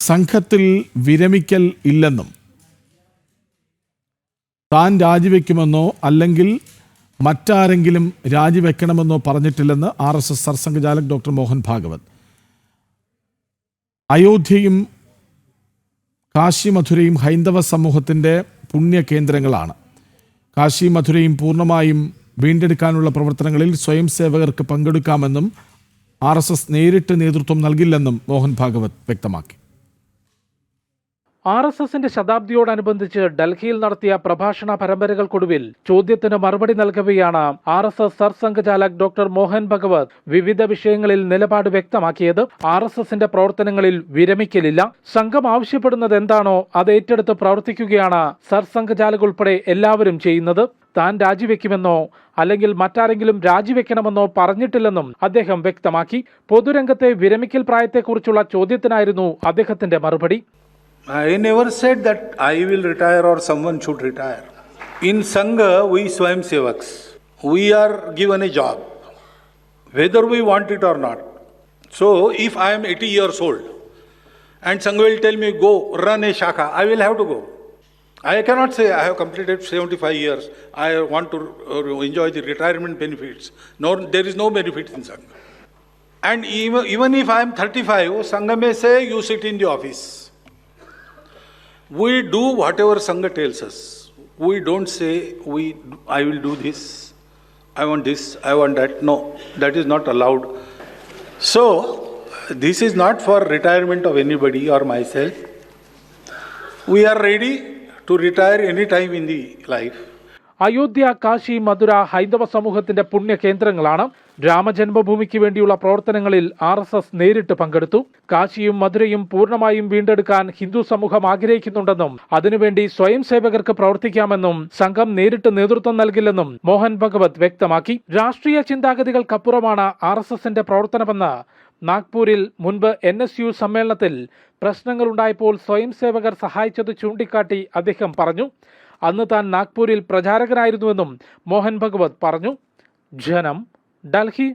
സംഘത്തിൽ വിരമിക്കൽ ഇല്ലെന്നും താൻ രാജിവെക്കുമെന്നോ അല്ലെങ്കിൽ മറ്റാരെങ്കിലും രാജിവെക്കണമെന്നോ പറഞ്ഞിട്ടില്ലെന്ന് R S S Sarsanghchalak doctor Mohan Bhagwat. അയോധ്യയും Kashi മധുരയും ഹൈന്ദവ സമൂഹത്തിന്റെ പുണ്യകേന്ദ്രങ്ങളാണ്. കാശി മധുരയും പൂർണമായും വീണ്ടെടുക്കാനുള്ള പ്രവർത്തനങ്ങളിൽ സ്വയം സേവകർക്ക് പങ്കെടുക്കാമെന്നും ആർ നേരിട്ട് നേതൃത്വം നൽകില്ലെന്നും മോഹൻ ഭാഗവത് വ്യക്തമാക്കി. ആർ എസ് എസിന്റെ ശതാബ്ദിയോടനുബന്ധിച്ച് ഡൽഹിയിൽ നടത്തിയ പ്രഭാഷണ പരമ്പരകൾക്കൊടുവിൽ ചോദ്യത്തിന് മറുപടി നൽകവെയാണ് R S S Sarsanghchalak doctor Mohan Bhagwat വിവിധ വിഷയങ്ങളിൽ നിലപാട് വ്യക്തമാക്കിയത്. ആർ എസ് എസിന്റെ പ്രവർത്തനങ്ങളിൽ വിരമിക്കലില്ല. സംഘം ആവശ്യപ്പെടുന്നത് എന്താണോ അത് ഏറ്റെടുത്ത് പ്രവർത്തിക്കുകയാണ് സർസംഘചാലക് ഉൾപ്പെടെ എല്ലാവരും ചെയ്യുന്നത്. താൻ രാജിവെക്കുമെന്നോ അല്ലെങ്കിൽ മറ്റാരെങ്കിലും രാജിവെക്കണമെന്നോ പറഞ്ഞിട്ടില്ലെന്നും അദ്ദേഹം വ്യക്തമാക്കി. പൊതുരംഗത്തെ വിരമിക്കൽ പ്രായത്തെക്കുറിച്ചുള്ള ചോദ്യത്തിനായിരുന്നു അദ്ദേഹത്തിന്റെ മറുപടി. I never said that I will retire or someone should retire. In Sangha, we Swayam Sevaks. We are given a job, whether we want it or not. So, if I am 80 years old and Sangha will tell me, go run a shaka, I will have to go. I cannot say I have completed 75 years, I want to uh, enjoy the retirement benefits. No, there is no benefit in Sangha. And even, even if I am 35, Sangha may say, you sit in the office. We do whatever Sangha tells us. We don't say, we, I will do this, I want this, I want that. No, that is not allowed. So, this is not for retirement of anybody or myself. We are ready to retire any time in the life. Ayodhya Kashi മധുര ഹൈന്ദവ സമൂഹത്തിന്റെ പുണ്യ കേന്ദ്രങ്ങളാണ് രാമജന്മഭൂമിക്ക് വേണ്ടിയുള്ള പ്രവർത്തനങ്ങളിൽ R S S നേരിട്ട് പങ്കെടുത്തു. കാശിയും മധുരയും പൂർണമായും വീണ്ടെടുക്കാൻ ഹിന്ദു സമൂഹം ആഗ്രഹിക്കുന്നുണ്ടെന്നും അതിനുവേണ്ടി സ്വയം സേവകർക്ക് പ്രവർത്തിക്കാമെന്നും സംഘം നേരിട്ട് നേതൃത്വം നൽകില്ലെന്നും മോഹൻ ഭഗവത് വ്യക്തമാക്കി. രാഷ്ട്രീയ ചിന്താഗതികൾക്കപ്പുറമാണ് ആർ എസ് എസിന്റെ പ്രവർത്തനമെന്ന് നാഗ്പൂരിൽ മുൻപ് എൻ എസ് യു സമ്മേളനത്തിൽ പ്രശ്നങ്ങളുണ്ടായപ്പോൾ സ്വയം സേവകർ സഹായിച്ചത് ചൂണ്ടിക്കാട്ടി അദ്ദേഹം പറഞ്ഞു. അന്ന് താൻ നാഗ്പൂരിൽ പ്രചാരകനായിരുന്നുവെന്നും മോഹൻ ഭഗവത് പറഞ്ഞു. ജനം ഡൽഹി.